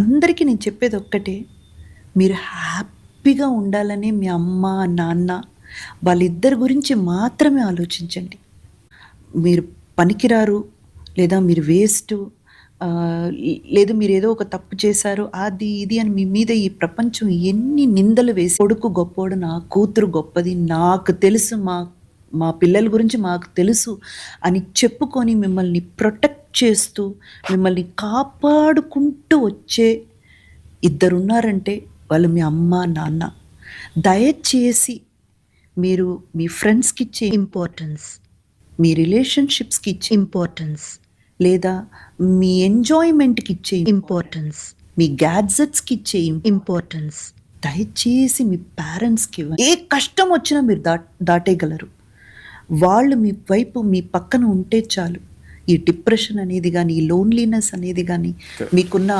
అందరికీ నేను చెప్పేది ఒక్కటే. మీరు హ్యాపీగా ఉండాలని మీ అమ్మ నాన్న వాళ్ళిద్దరి గురించి మాత్రమే ఆలోచించండి. మీరు పనికిరారు లేదా మీరు వేస్ట్ లేదు మీరు ఏదో ఒక తప్పు చేశారు అది ఇది అని మీ మీద ఈ ప్రపంచం ఎన్ని నిందలు వేసి కొడుకు గొప్పోడు నా కూతురు గొప్పది నాకు తెలుసు మా మా పిల్లల గురించి మాకు తెలుసు అని చెప్పుకొని మిమ్మల్ని ప్రొటెక్ట్ చేస్తూ మిమ్మల్ని కాపాడుకుంటూ వచ్చే ఇద్దరున్నారంటే వాళ్ళు మీ అమ్మ నాన్న. దయచేసి మీరు మీ ఫ్రెండ్స్కి ఇచ్చే importance. మీ రిలేషన్షిప్స్కి ఇచ్చే importance. లేదా మీ ఎంజాయ్మెంట్కి ఇచ్చే importance. మీ గ్యాడ్జెట్స్కి ఇచ్చే importance. దయచేసి మీ పేరెంట్స్కి ఏ కష్టం వచ్చినా మీరు దా దాటేయగలరు. వాళ్ళు మీ వైపు మీ పక్కన ఉంటే చాలు. ఈ డిప్రెషన్ అనేది కానీ ఈ లోన్లీనెస్ అనేది కానీ మీకున్న